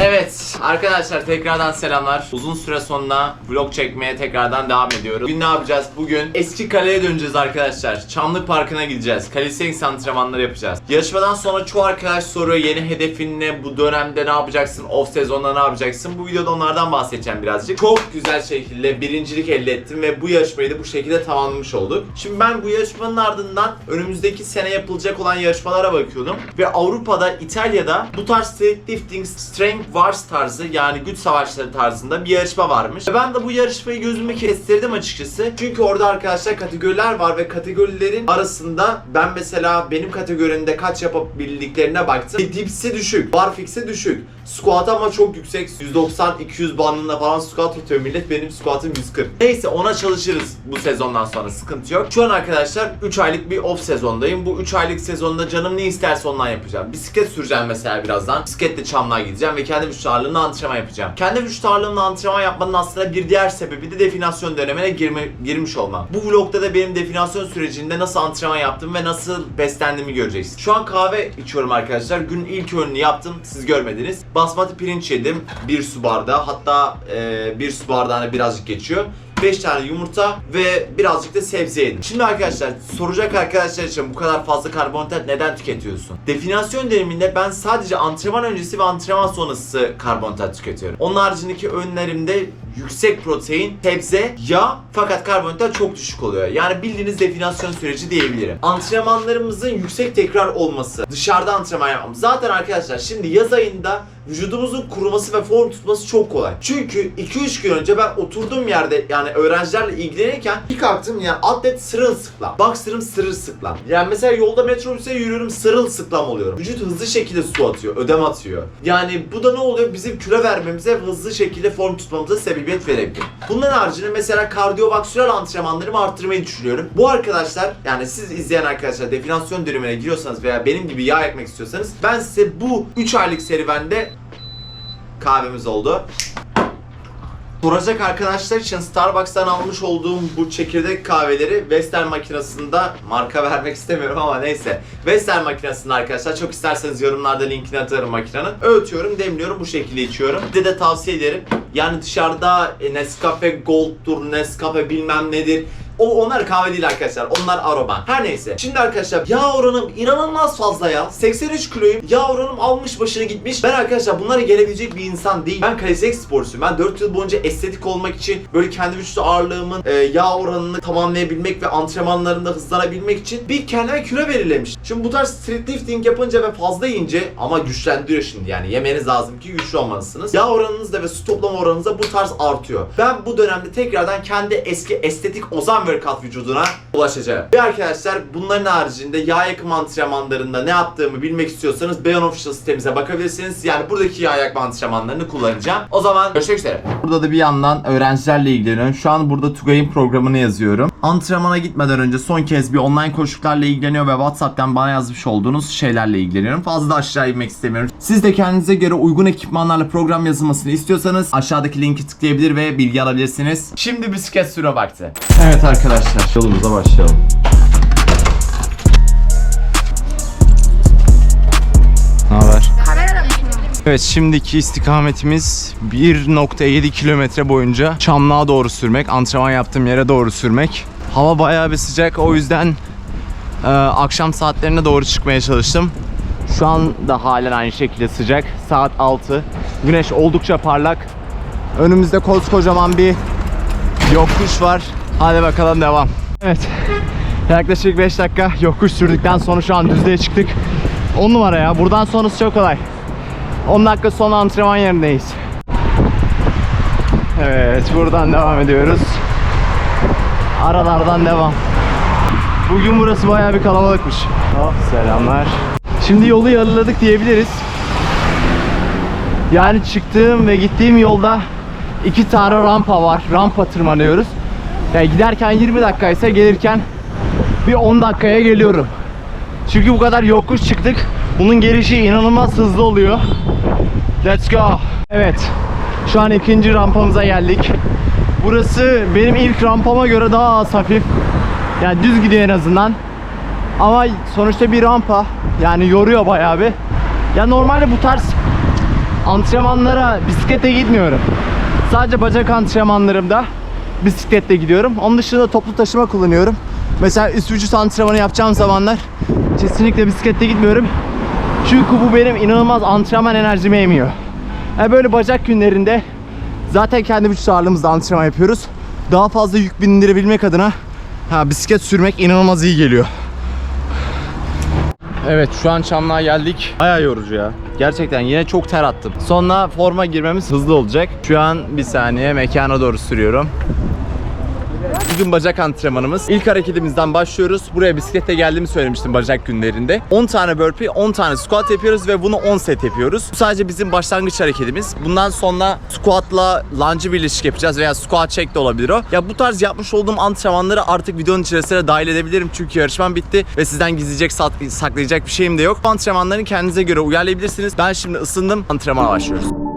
Evet arkadaşlar tekrardan selamlar. Uzun süre sonra vlog çekmeye tekrardan devam ediyoruz. Bugün ne yapacağız? Bugün eski kaleye döneceğiz arkadaşlar. Çamlık Parkı'na gideceğiz. Calisthenics antrenmanları yapacağız. Yarışmadan sonra çoğu arkadaş soruyor yeni hedefin ne? Bu dönemde ne yapacaksın? Off sezonda ne yapacaksın? Bu videoda onlardan bahsedeceğim birazcık. Çok güzel şekilde birincilik elde ettim ve bu yarışmayı da bu şekilde tamamlamış olduk. Şimdi ben bu yarışmanın ardından önümüzdeki sene yapılacak olan yarışmalara bakıyordum. Ve Avrupa'da, İtalya'da bu tarz weightlifting, strength wars tarzı yani güç savaşları tarzında bir yarışma varmış. Ben de bu yarışmayı gözüme kestirdim açıkçası. Çünkü orada arkadaşlar kategoriler var ve kategorilerin arasında ben mesela benim kategorimde kaç yapabildiklerine baktım. Dipsi düşük, barfix'i düşük. Squat ama çok yüksek. 190-200 bandında falan squat tutuyor millet. Benim squat'ım 140. Neyse ona çalışırız bu sezondan sonra sıkıntı yok. Şu an arkadaşlar 3 aylık bir off sezondayım. Bu 3 aylık sezonda canım ne isterse ondan yapacağım. Bisiklet süreceğim mesela birazdan. Bisikletle çamlığa gideceğim ve kendi vücut ağırlığımla antrenman yapacağım. Kendi vücut ağırlığımla antrenman yapmanın aslında bir diğer sebebi de definasyon dönemine girme, girmiş olmam. Bu vlogda da benim definasyon sürecinde nasıl antrenman yaptım ve nasıl beslendiğimi göreceksiniz. Şu an kahve içiyorum arkadaşlar. Günün ilk öğününü yaptım. Siz görmediniz. Basmati pirinç yedim. Bir su bardağı. Hatta e, bir su bardağına birazcık geçiyor. 5 tane yumurta ve birazcık da sebze yedim. Şimdi arkadaşlar soracak arkadaşlar için bu kadar fazla karbonhidrat neden tüketiyorsun? Definasyon döneminde ben sadece antrenman öncesi ve antrenman sonrası karbonhidrat tüketiyorum. Onun haricindeki öğünlerimde yüksek protein, sebze, yağ fakat karbonhidrat çok düşük oluyor. Yani bildiğiniz definasyon süreci diyebilirim. Antrenmanlarımızın yüksek tekrar olması, dışarıda antrenman yapmamız. Zaten arkadaşlar şimdi yaz ayında vücudumuzun kuruması ve form tutması çok kolay. Çünkü 2-3 gün önce ben oturduğum yerde yani öğrencilerle ilgilenirken bir kalktım yani atlet sırılsıklam. Boxer'ım sırılsıklam. Yani mesela yolda metrobüse yürüyorum sırılsıklam oluyorum. Vücut hızlı şekilde su atıyor, ödem atıyor. Yani bu da ne oluyor? Bizim kilo vermemize hızlı şekilde form tutmamıza sebebiyet verebilir. Bunların haricinde mesela kardiyovaksürel antrenmanlarımı arttırmayı düşünüyorum. Bu arkadaşlar yani siz izleyen arkadaşlar definasyon dönemine giriyorsanız veya benim gibi yağ ekmek istiyorsanız ben size bu 3 aylık serüvende kahvemiz oldu. Soracak arkadaşlar için Starbucks'tan almış olduğum bu çekirdek kahveleri Western makinesinde marka vermek istemiyorum ama neyse. Western makinesinde arkadaşlar çok isterseniz yorumlarda linkini atarım makinenin. Öğütüyorum, demliyorum bu şekilde içiyorum. Size de tavsiye ederim. Yani dışarıda e, Nescafe Gold'dur, Nescafe bilmem nedir. O onlar kahve değil arkadaşlar. Onlar aroma. Her neyse. Şimdi arkadaşlar yağ oranım inanılmaz fazla ya. 83 kiloyum. Yağ oranım almış başına gitmiş. Ben arkadaşlar bunlara gelebilecek bir insan değil. Ben kalistek sporcusuyum. Ben 4 yıl boyunca estetik olmak için böyle kendi vücut ağırlığımın e, yağ oranını tamamlayabilmek ve antrenmanlarında hızlanabilmek için bir kendime kilo belirlemiş. Şimdi bu tarz street lifting yapınca ve fazla yiyince ama güçlendiriyor şimdi yani yemeniz lazım ki güçlü olmalısınız. Yağ oranınız da ve su toplama oranınız da bu tarz artıyor. Ben bu dönemde tekrardan kendi eski estetik ozan workout vücuduna ulaşacağım. Ve arkadaşlar bunların haricinde yağ yakım antrenmanlarında ne yaptığımı bilmek istiyorsanız Beyon Official sitemize bakabilirsiniz. Yani buradaki yağ yakma antrenmanlarını kullanacağım. O zaman görüşmek üzere. Burada da bir yandan öğrencilerle ilgileniyorum. Şu an burada Tugay'ın programını yazıyorum. Antrenmana gitmeden önce son kez bir online koşuklarla ilgileniyor ve WhatsApp'tan bana yazmış olduğunuz şeylerle ilgileniyorum. Fazla aşağı inmek istemiyorum. Siz de kendinize göre uygun ekipmanlarla program yazılmasını istiyorsanız aşağıdaki linki tıklayabilir ve bilgi alabilirsiniz. Şimdi bisiklet sürme vakti. Evet arkadaşlar yolumuza başlayalım. Evet şimdiki istikametimiz 1.7 kilometre boyunca Çamlığa doğru sürmek, antrenman yaptığım yere doğru sürmek. Hava bayağı bir sıcak o yüzden e, akşam saatlerine doğru çıkmaya çalıştım. Şu an da halen aynı şekilde sıcak. Saat 6. Güneş oldukça parlak. Önümüzde koskocaman bir yokuş var. Hadi bakalım devam. Evet. Yaklaşık 5 dakika yokuş sürdükten sonra şu an düzlüğe çıktık. 10 numara ya. Buradan sonrası çok kolay. 10 dakika sonra antrenman yerindeyiz. Evet, buradan devam ediyoruz. Aralardan devam. Bugün burası bayağı bir kalabalıkmış. Oh, selamlar. Şimdi yolu yarıladık diyebiliriz. Yani çıktığım ve gittiğim yolda iki tane rampa var. Rampa tırmanıyoruz. Yani giderken 20 dakikaysa gelirken bir 10 dakikaya geliyorum. Çünkü bu kadar yokuş çıktık. Bunun gelişi inanılmaz hızlı oluyor. Let's go. Evet. Şu an ikinci rampamıza geldik. Burası benim ilk rampama göre daha az hafif. Yani düz gidiyor en azından. Ama sonuçta bir rampa. Yani yoruyor bayağı bir. Ya normalde bu tarz antrenmanlara bisiklete gitmiyorum. Sadece bacak antrenmanlarımda bisikletle gidiyorum. Onun dışında toplu taşıma kullanıyorum. Mesela üst vücut antrenmanı yapacağım zamanlar kesinlikle bisikletle gitmiyorum. Çünkü bu benim inanılmaz antrenman enerjimi emiyor. Yani böyle bacak günlerinde zaten kendi vücut ağırlığımızda antrenman yapıyoruz. Daha fazla yük bindirebilmek adına ha, bisiklet sürmek inanılmaz iyi geliyor. Evet şu an Çamlık'a geldik. Baya yorucu ya. Gerçekten yine çok ter attım. Sonra forma girmemiz hızlı olacak. Şu an bir saniye mekana doğru sürüyorum. Bugün bacak antrenmanımız. İlk hareketimizden başlıyoruz. Buraya bisikletle geldiğimi söylemiştim bacak günlerinde. 10 tane burpee, 10 tane squat yapıyoruz ve bunu 10 set yapıyoruz. Bu sadece bizim başlangıç hareketimiz. Bundan sonra squatla lunge'ı birleşik yapacağız veya squat check de olabilir o. Ya bu tarz yapmış olduğum antrenmanları artık videonun içerisine dahil edebilirim çünkü yarışmam bitti ve sizden gizleyecek, sak- saklayacak bir şeyim de yok. Bu antrenmanları kendinize göre uyarlayabilirsiniz. Ben şimdi ısındım. Antrenmana başlıyoruz.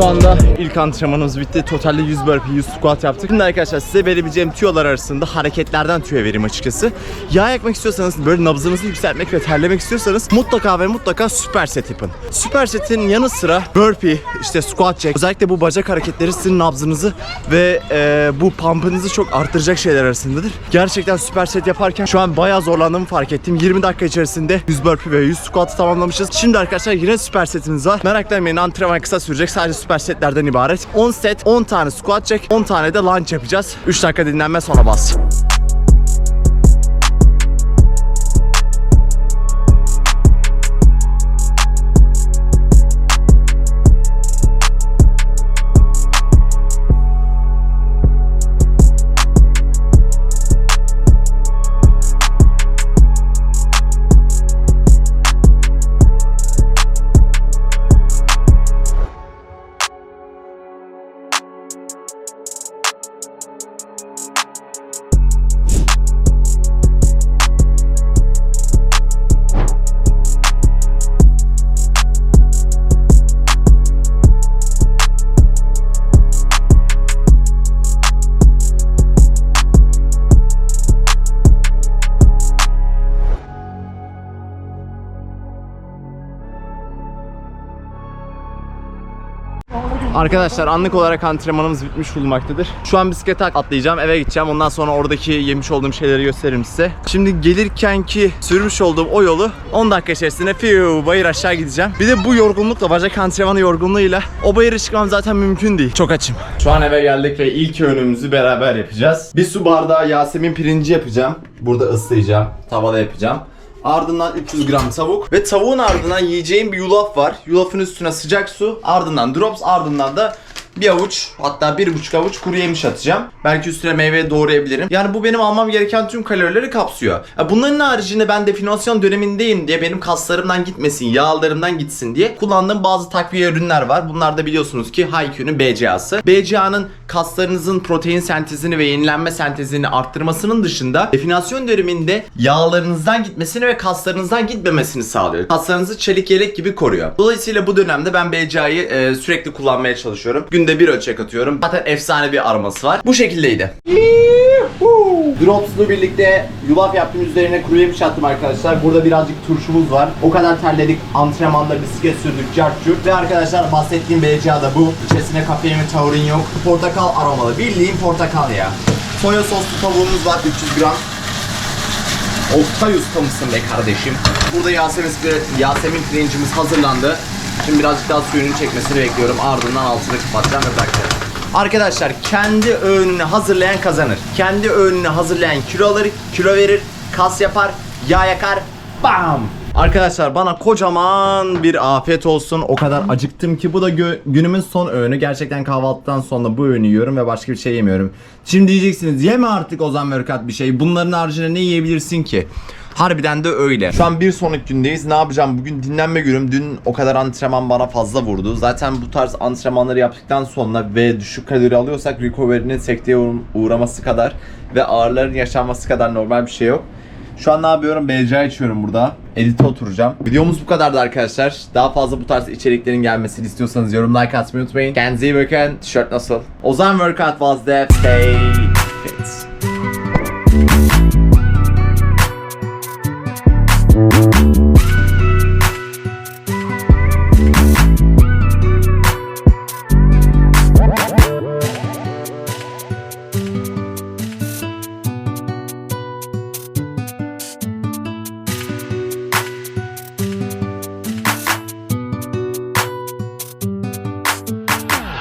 Şu anda ilk antrenmanımız bitti. Totalde 100 burpee, 100 squat yaptık. Şimdi arkadaşlar size verebileceğim tüyolar arasında hareketlerden tüyo vereyim açıkçası. Yağ yakmak istiyorsanız, böyle nabzınızı yükseltmek ve terlemek istiyorsanız mutlaka ve mutlaka süper set yapın. Süper setin yanı sıra burpee, işte squat jack, özellikle bu bacak hareketleri sizin nabzınızı ve e, bu pump'ınızı çok arttıracak şeyler arasındadır. Gerçekten süper set yaparken şu an bayağı zorlandığımı fark ettim. 20 dakika içerisinde 100 burpee ve 100 squat tamamlamışız. Şimdi arkadaşlar yine süper setimiz var. Meraklanmayın antrenman kısa sürecek. Sadece setlerden ibaret. 10 set, 10 tane squat jack, 10 tane de lunge yapacağız. 3 dakika dinlenme sonra bas. Arkadaşlar anlık olarak antrenmanımız bitmiş bulunmaktadır. Şu an bisiklete atlayacağım, eve gideceğim. Ondan sonra oradaki yemiş olduğum şeyleri gösteririm size. Şimdi gelirken ki sürmüş olduğum o yolu 10 dakika içerisinde fiu bayır aşağı gideceğim. Bir de bu yorgunlukla, bacak antrenmanı yorgunluğuyla o bayırı çıkmam zaten mümkün değil. Çok açım. Şu an eve geldik ve ilk öğünümüzü beraber yapacağız. Bir su bardağı Yasemin pirinci yapacağım. Burada ıslayacağım, tavada yapacağım. Ardından 300 gram tavuk ve tavuğun ardından yiyeceğim bir yulaf var. Yulafın üstüne sıcak su, ardından drops, ardından da bir avuç hatta bir buçuk avuç kuru yemiş atacağım. Belki üstüne meyve doğrayabilirim. Yani bu benim almam gereken tüm kalorileri kapsıyor. Bunların haricinde ben definasyon dönemindeyim diye benim kaslarımdan gitmesin, yağlarımdan gitsin diye kullandığım bazı takviye ürünler var. Bunlar da biliyorsunuz ki Hayku'nun BCA'sı. BCA'nın kaslarınızın protein sentezini ve yenilenme sentezini arttırmasının dışında definasyon döneminde yağlarınızdan gitmesini ve kaslarınızdan gitmemesini sağlıyor. Kaslarınızı çelik yelek gibi koruyor. Dolayısıyla bu dönemde ben BCA'yı e, sürekli kullanmaya çalışıyorum. Günde bir ölçek atıyorum. Zaten efsane bir aroması var. Bu şekildeydi. Drops'la birlikte yulaf yaptım üzerine kuru yemiş attım arkadaşlar. Burada birazcık turşumuz var. O kadar terledik. Antrenmanda bisiklet sürdük, cartçuk. Ve arkadaşlar bahsettiğim BCA da bu. İçerisinde kafein ve taurin yok. Portakal aromalı. Bildiğin portakal ya. Soya soslu tavuğumuz var 300 gram. Oktay usta be kardeşim? Burada Yasemin, Yasemin pirincimiz hazırlandı. Şimdi birazcık daha suyunun çekmesini bekliyorum. Ardından altını kapatacağım ve bırakacağım. Arkadaşlar kendi öğününü hazırlayan kazanır. Kendi öğününü hazırlayan kilo alır, kilo verir, kas yapar, yağ yakar. Bam! Arkadaşlar bana kocaman bir afiyet olsun. O kadar acıktım ki bu da günümün son öğünü. Gerçekten kahvaltıdan sonra bu öğünü yiyorum ve başka bir şey yemiyorum. Şimdi diyeceksiniz yeme artık Ozan Mörkat bir şey. Bunların haricinde ne yiyebilirsin ki? Harbiden de öyle. Şu an bir sonraki gündeyiz. Ne yapacağım? Bugün dinlenme günüm. Dün o kadar antrenman bana fazla vurdu. Zaten bu tarz antrenmanları yaptıktan sonra ve düşük kalori alıyorsak recovery'nin sekteye uğraması kadar ve ağrıların yaşanması kadar normal bir şey yok. Şu an ne yapıyorum? BCA içiyorum burada. Edit'e oturacağım. Videomuz bu kadardı arkadaşlar. Daha fazla bu tarz içeriklerin gelmesini istiyorsanız yorum like atmayı unutmayın. Kendinize iyi bakın. Tişört nasıl? Ozan Workout was the stay.